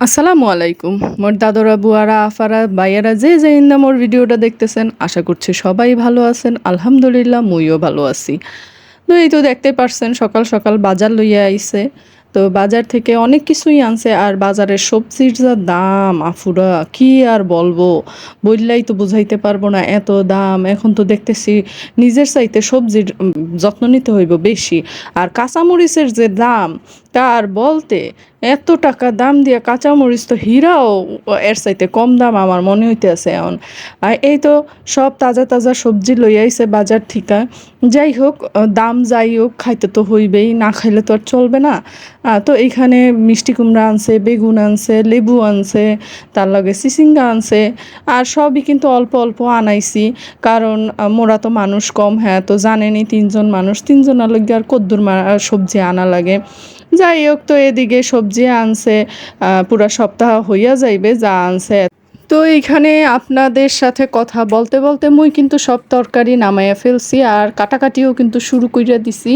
আসসালামু আলাইকুম। মোর দাদরা, বুয়ারা, আফারা বাইয়ারা যে যে ইন্দা মোর ভিডিওটা দেখতেছেন, আশা করছি সবাই ভালো আছেন। আলহামদুলিল্লাহ, মুইও ভালো আছি। তো এই তো দেখতে পারছেন, সকাল সকাল বাজার লইয়া আইছে। তো বাজার থেকে অনেক কিছুই আনছে আর বাজারের সবজির যা দাম, আফুরা, কি আর বলব? বললেই তো বুঝাইতে পারব না এত দাম। এখন তো দেখতেছি নিজের চাইতে সবজির যত্ন নিতে হইব বেশি। আর কাঁচামরিচের যে দাম তার বলতে, এত টাকা দাম দিয়ে কাঁচামরিচ তো হীরাও এর চাইতে কম দাম আমার মনে হইতে আছে এখন। আর এই তো সব তাজা তাজা সবজি লই আইছে বাজার থেকে। যাই হোক, দাম যাই হোক, খাইতে তো হইবেই, না খাইলে তো আর চলবে না। তো এইখানে মিষ্টি কুমড়া আনছে, বেগুন আনছে, লেবু আনছে, তার লগে সিসিঙ্গা আনছে, আর সবই কিন্তু অল্প অল্প আনাইছি। কারণ মোরা তো মানুষ কম হ্যাঁ তো জানেনি তিনজন মানুষ, তিনজনের লগে আর কদ্দুর সবজি আনা লাগে। যাই হোক, তো এদিকে সবজি আনছে পুরা সপ্তাহ হইয়া যাইবে, যা আনছে। তো এইখানে আপনাদের সাথে কথা বলতে বলতে মুই কিন্তু সব তরকারি নামাইয়া ফেলছি আর কাটাকাটিও কিন্তু শুরু কইরা দিছি।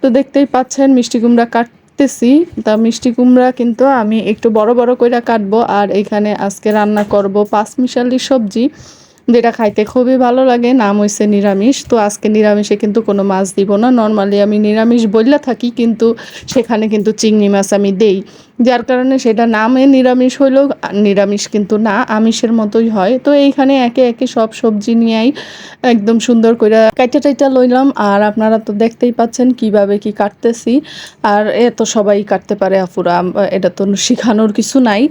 তো দেখতেই পাচ্ছেন, মিষ্টি কুমড়া কাটতেছি। তা মিষ্টি কুমড়া কিন্তু আমি একটু বড় বড় কইরা কাটবো আর এখানে আজকে রান্না করব পাঁচ মিশালি সবজি। যেটা খাইতে খুবই ভালো লাগে, নাম হয়েছে নিরামিষ। তো আজকে নিরামিষে কিন্তু কোনো মাছ দিব না। নর্মালি আমি নিরামিষ বললে থাকি, কিন্তু সেখানে কিন্তু চিংড়ি মাছ আমি দেই। যার কারণে সেটা নামে নিরামিষ হইলেও নিরামিষ কিন্তু না, আমিষের মতোই হয়। তো এইখানে একে একে সব সবজি নিয়েই একদম সুন্দর করে কাইটা টাইটা লইলাম। আর আপনারা তো দেখতেই পাচ্ছেন কীভাবে কি কাটতেছি। আর এ তো সবাই কাটতে পারে আফুরা এটা তো শিখানোর কিছু নাই।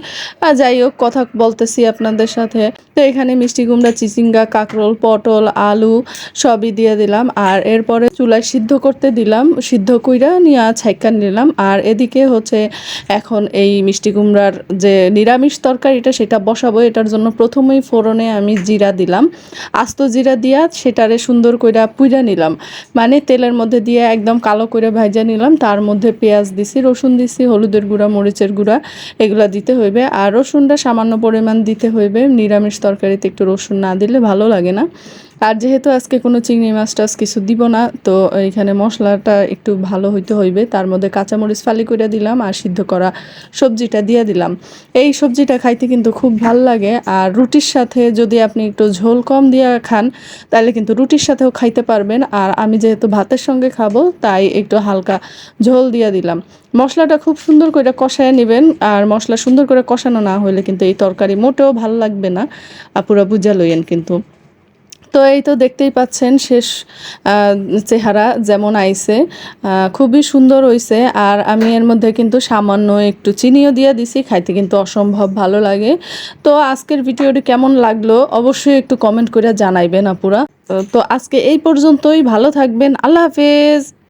আর যাই হোক, কথা বলতেছি আপনাদের সাথে। তো এখানে মিষ্টি কুমড়া, চিচিঙ্গা, কাঁকরোল, পটল, আলু সবই দিয়ে দিলাম। আর এরপরে চুলায় সিদ্ধ করতে দিলাম। সিদ্ধ কইরা নিয়ে ছাইকা নিলাম। আর এদিকে হচ্ছে এখন এই মিষ্টি কুমড়ার যে নিরামিষ তরকারিটা সেটা বসাবো, এটার জন্য প্রথমেই ফোড়নে আমি জিরা দিলাম। আস্ত জিরা দিয়া সেটারে সুন্দর কইরা পুইরা নিলাম। মানে তেলের মধ্যে দিয়ে একদম কালো করে ভাজা নিলাম, তার মধ্যে পেঁয়াজ দিছি, রসুন দিছি, হলুদের গুঁড়া, মরিচের গুঁড়া, এগুলা দিতে হইবে। আর রসুনটা সামান্য পরিমাণ দিতে হইবে, নিরামিষ তরকারিতে একটু রসুন না দিলে ভালো লাগে না। আর যেহেতু আজকে কোনো চিংড়ি মাছ টাছ কিছু দিব না, তো এখানে মশলাটা একটু ভালো হইতে হইবে। তার মধ্যে কাঁচামরিচ ফালি করে দিলাম আর সিদ্ধ করা সবজিটা দিয়ে দিলাম। এই সবজিটা খাইতে কিন্তু খুব ভালো লাগে আর রুটির সাথে যদি আপনি একটু ঝোল কম দিয়ে খান, তাহলে কিন্তু রুটির সাথেও খাইতে পারবেন। আর আমি যেহেতু ভাতের সঙ্গে খাব, তাই একটু হালকা ঝোল দিয়ে দিলাম। মশলাটা খুব সুন্দর করে কষায় নেবেন, আর মশলা সুন্দর করে কষানো না হলে কিন্তু এই তরকারি মোটেও ভালো লাগবে না। আপুরা বুঝা লইয়েন কিন্তু। তো এই তো দেখতেই পাচ্ছেন শেষ চেহারা যেমন আইছে খুবই সুন্দর হইছে। আর আমি এর মধ্যে কিন্তু সামান্য একটু চিনিও দিয়ে দিছি, খাইতে কিন্তু অসম্ভব ভালো লাগে। তো আজকের ভিডিওটি কেমন লাগল অবশ্যই একটু কমেন্ট করে জানাইবেন আপুরা। তো- তো আজকে এই পর্যন্তই, ভালো থাকবেন, আল্লাহ হাফেজ।